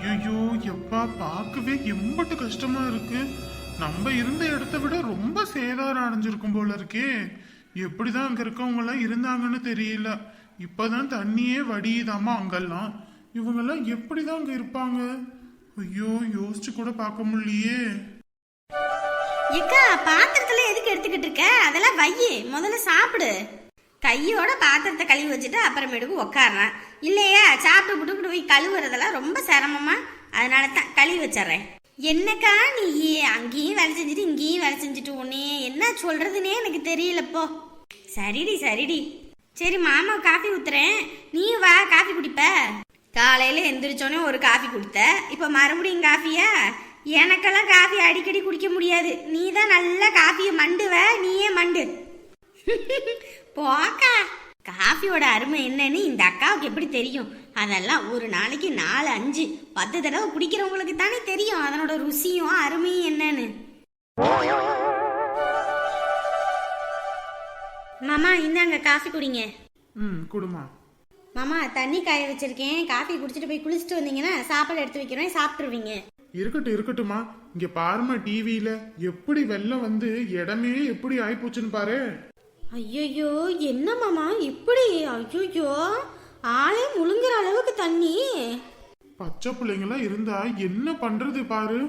ஐயோ எப்பா பார்க்கவே எம்பட்டு கஷ்டமா இருக்கு. நம்ம இருந்த இடத்த விட ரொம்ப சேதாரம் அடைஞ்சிருக்கும் போல இருக்கே. எப்படிதான் அங்க இருக்கவங்க இருந்தாங்கன்னு தெரியல. இப்பதான் தண்ணியே வடியுதாமா அங்கெல்லாம். இவங்கெல்லாம் எப்படிதான் அங்க இருப்பாங்க? ஐயோ யோசிச்சு கூட பார்க்க முடியலையே. ஏக்கா பாத்திரத்துல எதுக்கு எடுத்துக்கிட்டு இருக்க? அதெல்லாம் வையி முதல்ல சாப்பிடு. கையோட பாத்திரத்தை கழுவி வச்சுட்டு அப்புறமேட்டுக்கு உக்காடுறேன் இல்லையா? சாப்பிட்டு விட்டுக்கிட்டு போய் கழுவுறதெல்லாம் ரொம்ப சிரமமா? அதனால தான் கழுவி வச்சிடுறேன். என்னக்கா நீ அங்கேயும் வேலை செஞ்சுட்டு இங்கேயும் வேலை செஞ்சுட்டு உன்னே என்ன சொல்றதுன்னே எனக்கு தெரியலப்போ சரிடி சரிடி. சரி மாமா காஃபி ஊத்துறேன். நீ வா காஃபி குடிப்ப. காலையில எந்திரிச்சோன்னே ஒரு காஃபி கொடுத்த. இப்போ மறுபடியும் காஃபியா? எனக்கெல்லாம் காஃபி அடிக்கடி குடிக்க முடியாது. நீ தான் நல்லா காஃபியை மண்டுவ நீயே மண்டு. போக்கா. காஃபியோட அருமை என்னன்னு இந்த அக்காவுக்கு எப்படி தெரியும்? அதெல்லாம் ஒரு நாளைக்கு நாலு அஞ்சு பத்து தடவை குடிக்கிறவங்களுக்கு தானே தெரியும். அதனோட ருசியும் அருமையும் என்னன்னு. மாமா இந்தாங்க காஃபி குடிங்க. ம் குடுமா. மாமா தண்ணி காய வச்சிருக்கேன். காஃபி குடிச்சிட்டு போய் குளிச்சுட்டு வந்தீங்கன்னா சாப்பாடு எடுத்து வைக்கிறேன் சாப்பிட்டுருவீங்க. இருக்கட்டும் இருக்கட்டுமா இங்க பாருமா டிவியில எப்படி வெள்ளம் வந்து இடமே எப்படி ஆயிப்போச்சுன்னு பாரு. ஐயோ என்ன மாமா? இப்படி ஐயோ ஆளே முழுங்குற அளவுக்கு தண்ணி. பச்சை பிள்ளைங்களாம் இருந்தா என்ன பண்றது பாரு?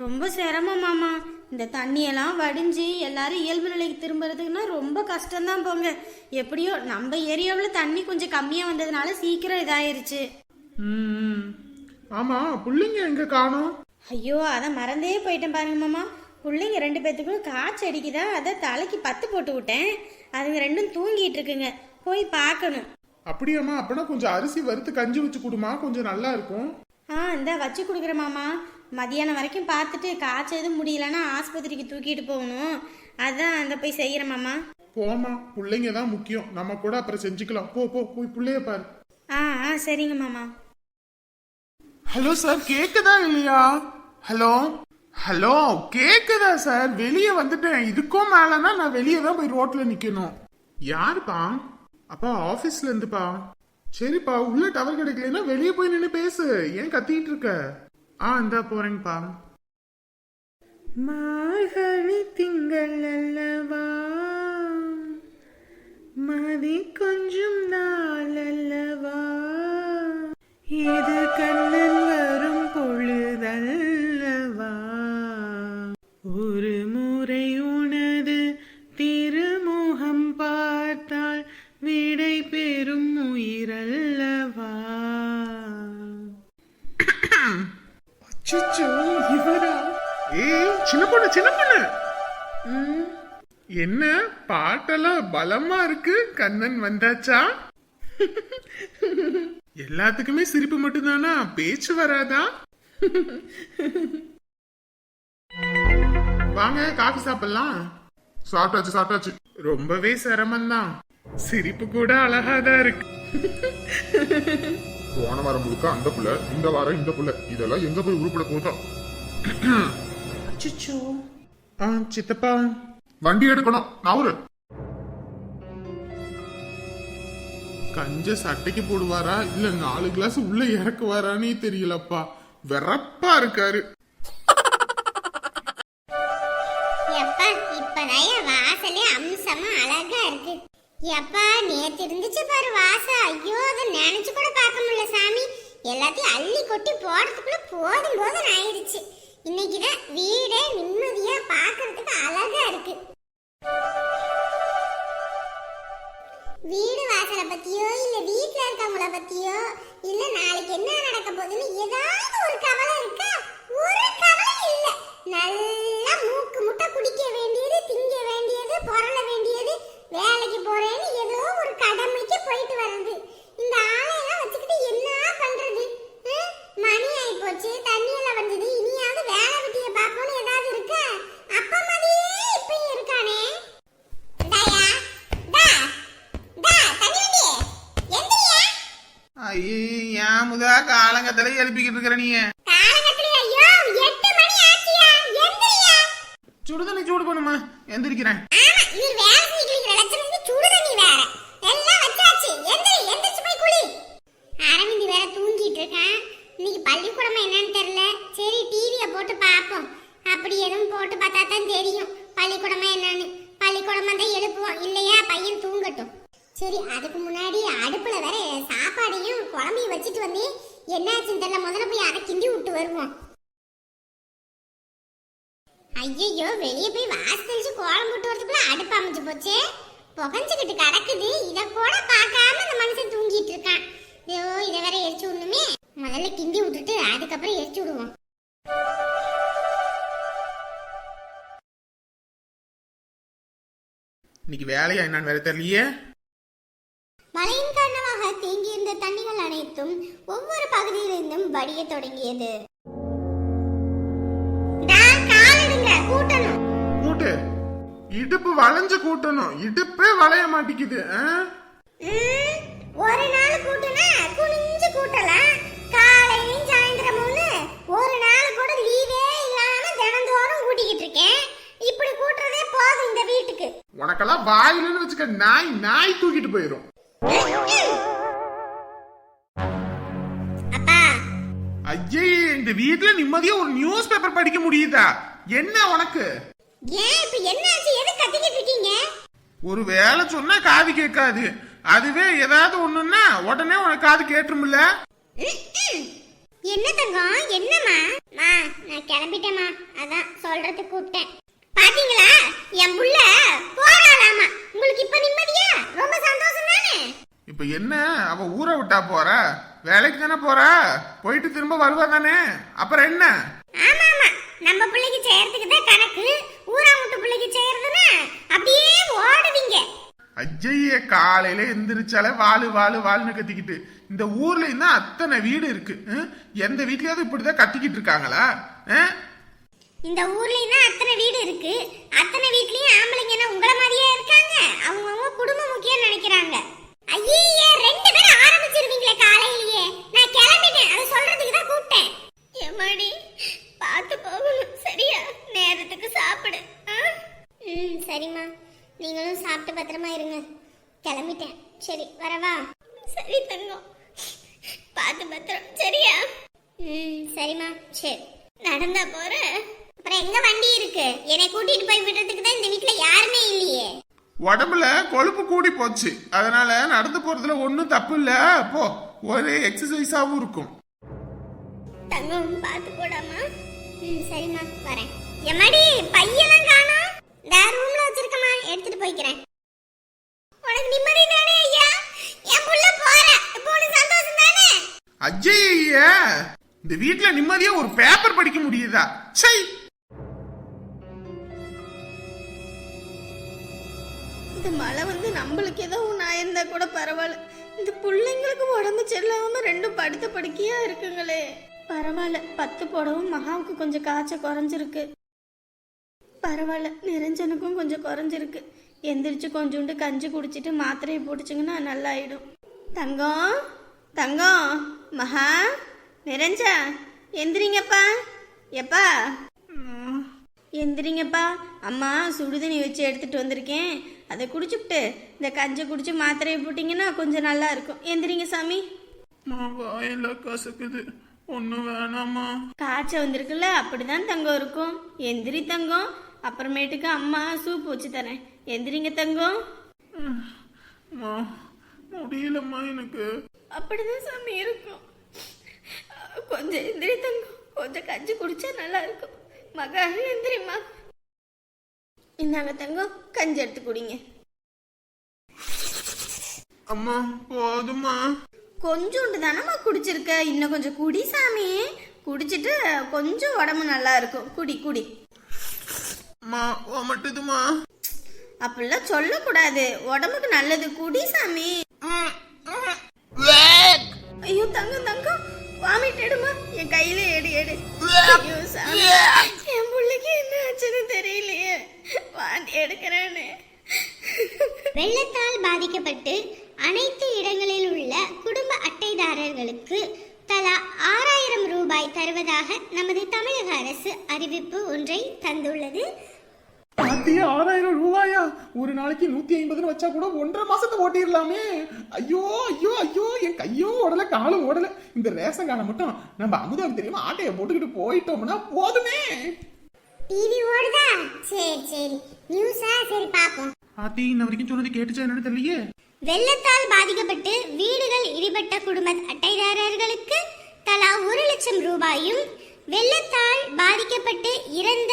ரொம்ப சிரமம் மாமா. இந்த தண்ணியெல்லாம் வடிஞ்சு எல்லாரும் இயல்பு நிலைக்கு திரும்புறதுக்குன்னா ரொம்ப கஷ்டம்தான் போங்க. எப்படியோ நம்ம ஏரியாவில் தண்ணி கொஞ்சம் கம்மியாக வந்ததுனால சீக்கிரம் இதாயிருச்சு. ஆமா புள்ளைங்க எங்க காணோம்? ஐயோ அதை மறந்தே போயிட்டேன் பாருங்க மாமா. பிள்ளைங்க ரெண்டு பேத்துக்கும் காய்ச்சல் அடிக்குதா? அதை தலைக்கு பத்து போட்டு விட்டேன். அதுங்க ரெண்டும் தூங்கிட்டு இருக்குங்க. போய் பார்க்கணும். அப்படியாம்மா அப்பனா கொஞ்சம் அரிசி வறுத்து கஞ்சி வச்சு கொடுமா கொஞ்சம் நல்லா இருக்கும். ஆ இந்த வச்சு கொடுக்குறேன் மாமா. மதியானம் வரைக்கும் பார்த்துட்டு காய்ச்சல் எதுவும் முடியலன்னா ஆஸ்பத்திரிக்கு தூக்கிட்டு போகணும். அதான் அந்த போய் செய்கிறேன் மாமா. போமா பிள்ளைங்க தான் முக்கியம். நம்ம கூட அப்புறம் செஞ்சுக்கலாம். போ போ போய் பிள்ளைய பாரு. ஆ ஆ சரிங்க மாமா. ஹலோ சார் கேக்குதா இல்லையா? ஹலோ? ஹலோ கேக்குதா சார்? வெளியே வந்துட்டேன். இதுக்கும் மேலனா நான் வெளியே தான் போய் ரோட்ல நிக்கணும். யாருப்பா? அப்பா ஆபீஸ்ல இருந்துப்பா. சரிப்பா உள்ள டவர் கிடைக்கலன்னா வெளியே போய் நின்று பேசு. ஏன் கத்திட்டு இருக்க? ஆ இந்தா போறேங்கப்பா மார்கழி திங்கள் அல்லவா? மதி கொஞ்சம் நாள் அல்லவா? இது கண்ணன் வரும் பொழுதல்லவா என்ன? பாட்டெல்லாம் பலமா இருக்கு. கண்ணன் வந்தாச்சா? எல்லாத்துக்குமே சிரிப்பு மட்டும்தானா? பேச்சு வராதா? வாங்க காஃபி சாப்பிடலாம். சாப்பிட்டாச்சு சாப்பிட்டாச்சு. ரொம்பவே சிரமம்தான். சிரிப்பு கூட அழகாதான் இருக்கு. போன வாரம் முழுக்க அந்த புள்ள இந்த வாரம் இந்த புள்ள. இதெல்லாம் எங்க போய் உருப்பட போதா சித்தப்பா. வண்டி எடுக்கணும் நவரு கஞ்ச சட்டைக்கு போடுவாரா இல்ல நாலு கிளாஸ் உள்ள இறக்குவாரானே தெரியலப்பா வெறப்பா இருக்காரு எப்பா நேத்து இருந்துச்சு பாரு வாசம் ஐயோ அதை நினைச்சு கூட பார்க்க முடியல சாமி எல்லாத்தையும் அள்ளி கொட்டி போடுறதுக்குள்ள போதும் போதும் ஆயிடுச்சு இன்னைக்குதான் வீடே நிம்மதியா பார்க்கிறதுக்கு அழகா இருக்கு வீடு வாசலை பத்தியோ இல்ல வீட்டுல இருக்கவங்கள பத்தியோ இல்ல நாளைக்கு என்ன நடக்க போகுதுன்னு ஏதாவது ஒரு கவலை இருக்கா ஒரு கவலை இல்ல நல்லா மூக்கு முட்டை குடிக்க வேண்டியது திங்க வேண்டியது பொருள வேண்டியது வேலைக்கு போறேன்னு ஏதோ ஒரு கடமைக்கு போயிட்டு வர்றது இந்த ஆளையெல்லாம் வச்சுக்கிட்டு என்ன பண்றது ஆ? மணி ஆயி போச்சு தண்ணி எல்லாம் வந்தது இனியாவது வேலை வெட்டிய பார்க்கணும்னு ஏதாவது இருக்கா அப்பா மாதிரியே இப்பயும் இருக்கானே இந்தாயா, இந்தா. டா, தண்ணி வண்டி, எந்திரியா? ஐயே ஏன் முதா காலங்கத்துல எழுப்பிக்கிட்டு இருக்கிற நீ? சுடுதண்ணி சூடு பண்ணுமா? எந்திரிக்கிறேன். அரவிந்த் வேற தூங்கிட்டு இருக்கான். இன்னைக்கு பள்ளிக்கூடம் என்னன்னு தெரியல. சரி டிவியை போட்டு பார்ப்போம். அப்படி எதுவும் போட்டு பார்த்தா தான் தெரியும். பள்ளிக்கூடமா என்னன்னு. பள்ளிக்கூடமா தான் எழுப்புவோம். இல்லையா? பையன் தூங்கட்டும். சரி அதுக்கு முன்னாடி அடுப்புல வேற சாப்பாடையும் குழம்பையும் வச்சுட்டு வந்து என்னாச்சுன்னு தெரியல. முதல்ல போய் அதை கிண்டி விட்டு வருவோம். ஐயோ வெளியே போய் வாசலிச்சு கோலம் போட்டு வரதுக்குள்ள அடுப்பு அமைஞ்சு போச்சு. புகஞ்சுக்கிட்டு கிடக்குது. இத கூட பார்க்காம அந்த மனுஷன் தூங்கிட்டு இருக்கான். ஐயோ இதை வேற எரிச்சு விடணுமே. முதல்ல கிண்டி விட்டுட்டு அதுக்கப்புறம் எரிச்சு விடுவோம். இன்னைக்கு வேலையா என்னன்னு வேற தெரியலையே? அனைத்தும் ஒவ்வொரு பகுதியிலிருந்தும் வடிய தொடங்கியது. கூட்டணும். கூட்டு இடுப்பு வளைஞ்சு கூட்டணும். இடுப்பே வளைய மாட்டேங்குது ஒரு நாள் கூட்டுனா குனிஞ்சு கூட்டலாம். காலையிலும் சாயந்தரமும்னு ஒரு நாள் கூட லீவே இல்லாம தினந்தோறும் கூட்டிக்கிட்டு இருக்கேன். இப்படி கூட்டுறதே போதும் இந்த வீட்டுக்கு. உனக்கெல்லாம் வாயிலன்னு வச்சுக்க நாய் நாய் தூக்கிட்டு போயிடும் ஐயே இந்த வீட்ல நிம்மதியா ஒரு நியூஸ் பேப்பர் படிக்க முடியுதா? என்ன உனக்கு? ஏன் இப்ப என்னாச்சு எது கத்திக்கிட்டு இருக்கீங்க? ஒரு வேலை சொன்னா காது கேட்காது. அதுவே ஏதாவது ஒண்ணுன்னா உடனே உனக்கு காது கேட்டுருமில்ல. என்ன தங்கம்? என்னம்மா? மா நான் கிளம்பிட்டேம்மா. அதான் சொல்றதுக்கு கூப்பிட்டேன். பாத்தீங்களா? என் புள்ள போறாளாமா. உங்களுக்கு இப்ப நிம்மதியா? ரொம்ப சந்தோஷம் தானே? இப்ப என்ன? அவ ஊரை விட்டா போறா? வேலைக்கு தானே போறா? போயிட்டு திரும்ப வருவா தானே? அப்புறம் என்ன? ஆமா ஆமா. நம்ம பிள்ளைக்கு செய்யறதுக்கு தான் கணக்கு. ஊரா முட்டு பிள்ளைக்கு செய்யறதுன்னா அப்படியே ஓடுவீங்க. ஐயே காலையில எந்திரிச்சாலே வாழு வாழு வாழுன்னு கத்திக்கிட்டு. இந்த ஊர்ல தான் அத்தனை வீடு இருக்கு? எந்த வீட்லயாவது இப்படிதான் கத்திக்கிட்டு இருக்காங்களா? இந்த ஊர்லயும் தான் அத்தனை வீடு இருக்கு. அத்தனை வீட்லயும் ஆம்பளைங்க என்ன உங்கள மாதிரியே இருக்காங்க அவங்க அவங்க குடும்பம் முக்கியம் நினைக்கிறாங்க ஐயே ரெண்டு பேரும் ஆரம்பிச்சிருவீங்களே காலையிலேயே நான் கிளம்பிட்டேன் அதை சொல்றதுக்கு தான் கூப்பிட்டேன் எம்மாடி பார்த்து போகணும் சரியா நேரத்துக்கு சாப்பிடு ம் சரிம்மா நீங்களும் சாப்பிட்டு பத்திரமா இருங்க கிளம்பிட்டேன் சரி வரவா? சரி தங்கம். பார்த்து பத்திரம். சரியா? ம் சரிம்மா. சரி. நடந்தா போற அப்புறம் எங்க வண்டி இருக்கு? என்னை கூட்டிட்டு போய் விடுறதுக்கு தான் இந்த வீட்ல யாருமே இல்லையே. உடம்புல கொழுப்பு கூடி போச்சு. அதனால நடந்து போறதுல ஒன்றும் தப்பு இல்ல. போ ஒரே எக்ஸசைஸாவும் இருக்கும். தங்கம் பார்த்து போடாமா ம் சரிம்மா. வரேன். எம்மாடி பையெல்லாம் காணோம். இந்த ரூம்ல வச்சிருக்கமா எடுத்துட்டு போய்க்கிறேன். உனக்கு நிம்மதி தானே ஐயா? என் புள்ள போற. இப்போ உனக்கு சந்தோஷம் தானே? அஜய்ய இந்த வீட்ல நிம்மதியா ஒரு பேப்பர் படிக்க முடியுதா? சை. இந்த மழை வந்து நம்மளுக்கு ஏதோ ஒன்று ஆயிருந்தா கூட பரவாயில்ல. இந்த பிள்ளைங்களுக்கு உடம்பு சரியில்லாம ரெண்டும் படுத்த படுக்கையா இருக்குங்களே. பரவாயில்ல பத்து போடவும் மகாவுக்கு கொஞ்சம் காய்ச்சல் குறைஞ்சிருக்கு. பரவாயில்ல நிரஞ்சனுக்கும் கொஞ்சம் குறைஞ்சிருக்கு. எந்திரிச்சு கொஞ்சோண்டு கஞ்சி குடிச்சிட்டு மாத்திரையை போட்டுச்சுங்கன்னா நல்லா ஆயிடும் தங்கம் தங்கம் மகா நிரஞ்சா எந்திரிங்கப்பா. எப்பா? எந்திரிங்கப்பா. அம்மா சுடுதண்ணி வச்சு எடுத்துட்டு வந்திருக்கேன். அதை குடிச்சுப்புட்டு இந்த கஞ்சி குடிச்சு மாத்திரையை போட்டிங்கன்னா கொஞ்சம் நல்லா இருக்கும் எந்திரிங்க சாமி. வாயில கசக்குது. ஒண்ணு வேணாமா காய்ச்சல் வந்திருக்குல்ல அப்படிதான் தங்கம் இருக்கும். எந்திரி தங்கம். அப்புறமேட்டுக்கு அம்மா சூப் வச்சு தரேன். எந்திரிங்க தங்கம். முடியலம்மா எனக்கு. அப்படிதான் சாமி இருக்கும். கொஞ்சம் எந்திரி தங்கம். கொஞ்சம் கஞ்சி குடிச்சா நல்லா இருக்கும். மகா எந்திரிம்மா. இந்தாங்க தங்கம் கஞ்சி எடுத்து குடிங்க. அம்மா போதுமா கொஞ்சோண்டு தானம்மா குடிச்சிருக்க. இன்னும் கொஞ்சம் குடி சாமி. குடிச்சிட்டு கொஞ்சம் உடம்பு நல்லா இருக்கும். குடி குடி. அம்மா ஓமட்டுதுமா அப்படிலாம் சொல்லக்கூடாது. உடம்புக்கு நல்லது. குடி சாமி. ஐயோ தங்கம் தங்கம். வாமிட் எடுமா? என் கையில எடு எடு. ஐயோ சாமி. என் பிள்ளைக்கு என்ன ஆச்சுன்னு தெரியலையே. வாந்தி எடுக்கிறேன்னு. வெள்ளத்தால் பாதிக்கப்பட்டு அனைத்து இடங்களில் உள்ள குடும்ப அட்டைதாரர்களுக்கு தலா ஆறாயிரம் ரூபாய் தருவதாக நமது தமிழக அரசு அறிவிப்பு ஒன்றை தந்துள்ளது. பாத்தி ஆறாயிரம் ரூபாயா? ஒரு நாளைக்கு நூத்தி ஐம்பதுன்னு வச்சா கூட ஒன்றரை மாசத்தை ஓட்டிடலாமே. ஐயோ ஐயோ ஐயோ என் கையும் ஓடல காலும் ஓடல. இந்த ரேஷன் கார்டை மட்டும் நம்ம அமுதாவுக்கு தெரியாம ஆட்டையை போட்டுக்கிட்டு போயிட்டோம்னா போதுமே. டிவி ஓடுதா? சரி சரி. நியூஸா சரி பாப்போம் பாத்தி இன்ன வரைக்கும் சொன்னது கேட்டுச்சா என்னன்னு தெரியலையே? வெள்ளத்தால் பாதிக்கப்பட்டு வீடுகள் இடிபட்ட குடும்ப அட்டைதாரர்களுக்கு தலா ஒரு லட்சம் ரூபாயும் வெள்ளத்தால் பாதிக்கப்பட்டு இறந்த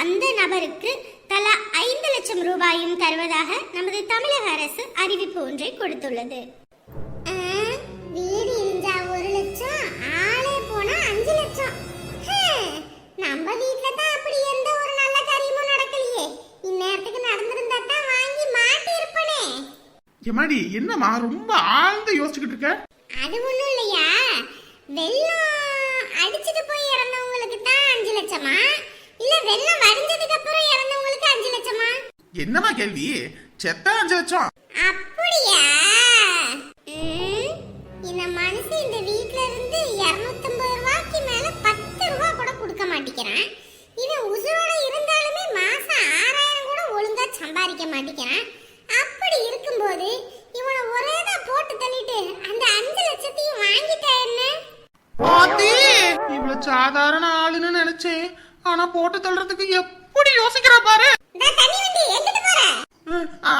அந்த நபருக்கு தலா ஐந்து லட்சம் ரூபாயும் தருவதாக நமது தமிழக அரசு அறிவிப்பு ஒன்றை கொடுத்துள்ளது. வீடு இருந்தா ஒரு லட்சம் ஆளே போனா அஞ்சு லட்சம். நம்ம வீட்ல தான் அப்படி எந்த ஒரு நல்ல காரியமும் நடக்கலையே. இந்நேரத்துக்கு நடந்திருந்தா தான் வாங்கி மாட்டி இருப்பனே எம்மாடி என்னம்மா ரொம்ப ஆழ்ந்து யோசிச்சுக்கிட்டு இருக்க? அது ஒண்ணும் இல்லையா? வெள்ளம் அடிச்சிட்டு போய் இறந்தவங்களுக்கு தான் அஞ்சு லட்சமா? இல்ல வெள்ளம் அஞ்சு என்னம்மா கேள்வி? செத்த அஞ்சு லட்சம். அப்படியா? இந்த மனுஷன் இந்த வீட்ல இருந்து 250 ரூபாய்க்கு மேல பத்து ரூபா கூட கொடுக்க மாட்டேங்கிறான். இவன் உசுரோட இருந்தாலுமே மாசம் ஆறாயிரம் கூட ஒழுங்கா சம்பாதிக்க மாட்டேங்கிறான். அப்படி இருக்கும்போது இவனை ஒரேதா போட்டு தள்ளிட்டு அந்த அஞ்சு லட்சத்தையும் வாங்கிட்டா என்ன? இவ்வளவு சாதாரண ஆளுன்னு நினைச்சேன். ஆனா போட்டு தள்ளுறதுக்கு எப்படி யோசிக்கிறா பாரு.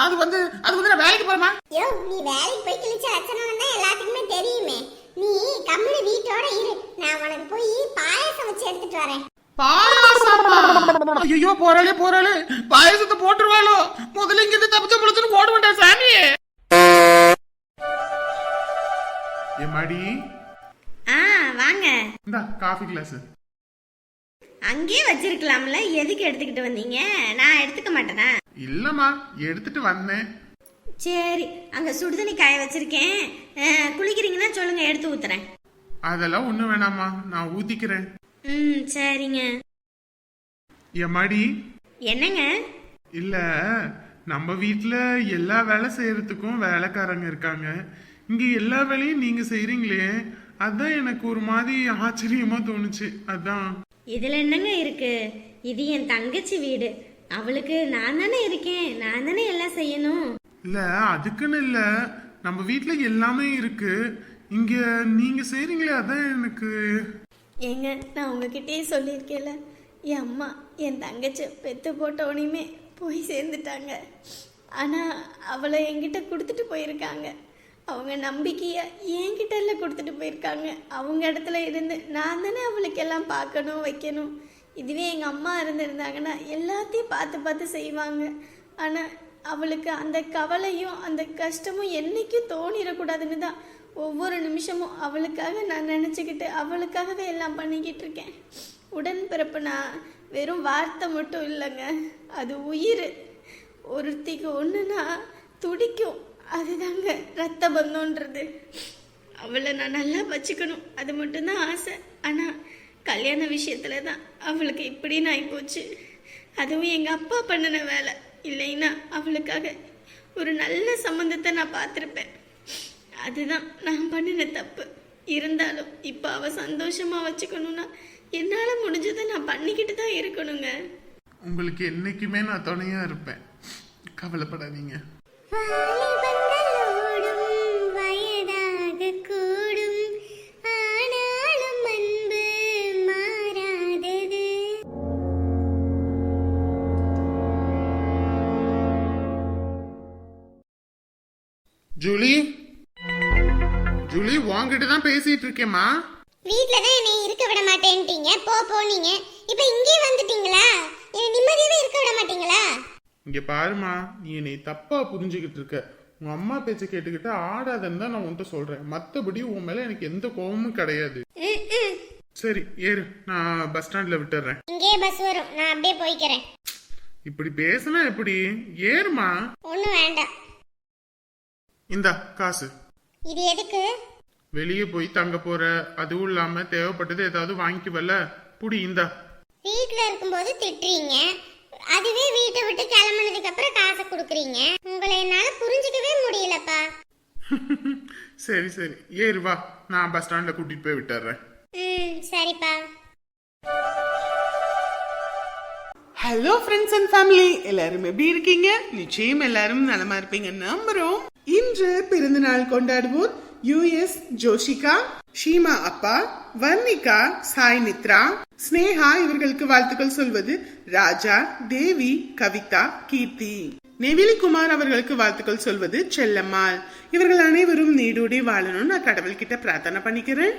அது வந்து அது வந்து நான் வேலைக்கு போறேமா யோ நீ வேலைக்கு போய் கிழிச்ச லட்சணம் தான் எல்லாத்துக்குமே தெரியுமே. நீ கம்முனு வீட்டோட இரு. நான் உனக்கு போய் பாயாசம் வச்சு எடுத்துட்டு வரேன். பாயாசமா ஐயோ போறாளே போறாளே. பாயாசத்தை போட்டுருவாளோ? முதல்ல இங்க இருந்து தப்பிச்ச முழுச்சுன்னு ஓட வேண்டாம் சாமி எம்மாடி ஆ வாங்க. இந்த காஃபி கிளாஸ். அங்கேயே வச்சிருக்கலாம்ல. எதுக்கு எடுத்துக்கிட்டு வந்தீங்க? நான் எடுத்துக்க மாட்டேனா? இல்லம்மா எடுத்துட்டு வந்தேன். சரி அங்க சுடுதண்ணி காய வச்சிருக்கேன். குளிக்கிறீங்கன்னா சொல்லுங்க எடுத்து ஊத்துறேன். அதெல்லாம் ஒண்ணு வேணாம்மா நான் ஊத்திக்கிறேன். ம் சரிங்க. எம்மாடி என்னங்க? இல்ல நம்ம வீட்ல எல்லா வேலை செய்யறதுக்கும் வேலைக்காரங்க இருக்காங்க. இங்க எல்லா வேலையும் நீங்க செய்றீங்களே அதான் எனக்கு ஒரு மாதிரி ஆச்சரியமா தோணுச்சு. அதான். இதுல என்னங்க இருக்கு? இது என் தங்கச்சி வீடு. அவளுக்கு நான் தானே இருக்கேன். நான் தானே எல்லாம் செய்யணும். இல்ல அதுக்குன்னு இல்ல. நம்ம வீட்ல எல்லாமே இருக்கு. இங்க நீங்க செய்றீங்களே அதான் எனக்கு. ஏங்க நான் உங்ககிட்டயே சொல்லியிருக்கேன்ல. என் அம்மா என் தங்கச்சி பெத்து போட்டவனையுமே போய் சேர்ந்துட்டாங்க. ஆனால் அவளை என்கிட்ட கொடுத்துட்டு போயிருக்காங்க. அவங்க நம்பிக்கையை என்கிட்ட இல்லை கொடுத்துட்டு போயிருக்காங்க. அவங்க இடத்துல இருந்து நான் தானே அவளுக்கெல்லாம் பார்க்கணும் வைக்கணும். இதுவே எங்கள் அம்மா இருந்திருந்தாங்கன்னா எல்லாத்தையும் பார்த்து பார்த்து செய்வாங்க. ஆனால் அவளுக்கு அந்த கவலையும் அந்த கஷ்டமும் என்னைக்கும் தோணிடக்கூடாதுன்னு தான் ஒவ்வொரு நிமிஷமும் அவளுக்காக நான் நினச்சிக்கிட்டு அவளுக்காகவே எல்லாம் பண்ணிக்கிட்டு இருக்கேன். உடன்பிறப்புனா வெறும் வார்த்தை மட்டும் இல்லைங்க அது உயிர். ஒருத்திக்கு ஒன்றுனா துடிக்கும். அதுதாங்க ரத்த பந்தம்ன்றது. அவளை நான் நல்லா வச்சுக்கணும். அது மட்டும்தான் ஆசை. ஆனால் கல்யாண விஷயத்துல தான் அவளுக்கு இப்படின்னு ஆகிப்போச்சு அதுவும் எங்கள் அப்பா பண்ணின வேலை. இல்லைன்னா அவளுக்காக ஒரு நல்ல சம்மந்தத்தை நான் பார்த்துருப்பேன். அதுதான் நான் பண்ணின தப்பு. இருந்தாலும் இப்போ அவ சந்தோஷமா வச்சுக்கணும்னா என்னால் முடிஞ்சதை நான் பண்ணிக்கிட்டு தான் இருக்கணுங்க. உங்களுக்கு என்னைக்குமே நான் துணையா இருப்பேன். கவலைப்படாதீங்க. ஜூலி? ஜூலி உன்கிட்ட தான் பேசிட்டு இருக்கேம்மா. வீட்ல தான் என்னை இருக்க விட மாட்டேன்ட்டீங்க. போ போனீங்க இப்போ இங்கே வந்துட்டீங்களா? என்னை நிம்மதியாவே இருக்க விட மாட்டீங்களா? இங்க பாருமா நீ என்னை தப்பா புரிஞ்சுக்கிட்டு இருக்க. உங்க அம்மா பேச்ச கேட்டுக்கிட்டு ஆடாதன்னு தான் நான் உன்கிட்ட சொல்றேன். மத்தபடி உன் மேல எனக்கு எந்த கோபமும் கிடையாது. சரி ஏறு. நான் பஸ் ஸ்டாண்ட்ல விட்டுறேன். இங்கே பஸ் வரும். நான் அப்படியே போய்க்கிறேன். இப்படி பேசினா எப்படி? ஏறுமா ஒன்றும் வேண்டாம். இந்தா காசு. இது எதுக்கு? வெளியே போய் தங்க போற. அதுவும் இல்லாம தேவைப்பட்டது ஏதாவது வாங்கிக்குவல்ல? புடி இந்தா. வீட்ல இருக்கும்போது திட்டுறீங்க. அதுவே வீட்டை விட்டு கிளம்புனதுக்கு அப்புறம் காசை கொடுக்குறீங்க. உங்களை என்னால புரிஞ்சுக்கவே முடியலப்பா. சரி சரி. ஏறு வா. நான் பஸ் ஸ்டாண்ட்ல கூட்டிட்டு போய் விட்டுறேன். ம் சரிப்பா. ஹலோ ஃப்ரெண்ட்ஸ் அண்ட் ஃபேமிலி எல்லாரும் எப்படி இருக்கீங்க? நிச்சயம் எல்லாரும் நலமா இருப்பீங்க நம்புறோம். இன்று பிறந்த நாள் கொண்டாடுவோர் யுஎஸ் ஜோஷிகா ஷீமா அப்பா வர்ணிகா சாய் மித்ரா. ஸ்னேகா இவர்களுக்கு வாழ்த்துக்கள் சொல்வது ராஜா தேவி கவிதா கீர்த்தி. நெவிலி குமார் அவர்களுக்கு வாழ்த்துக்கள் சொல்வது செல்லம்மாள். இவர்கள் அனைவரும் நீடூடி வாழணும்னு நான் கடவுள்கிட்ட பிரார்த்தனை பண்ணிக்கிறேன்.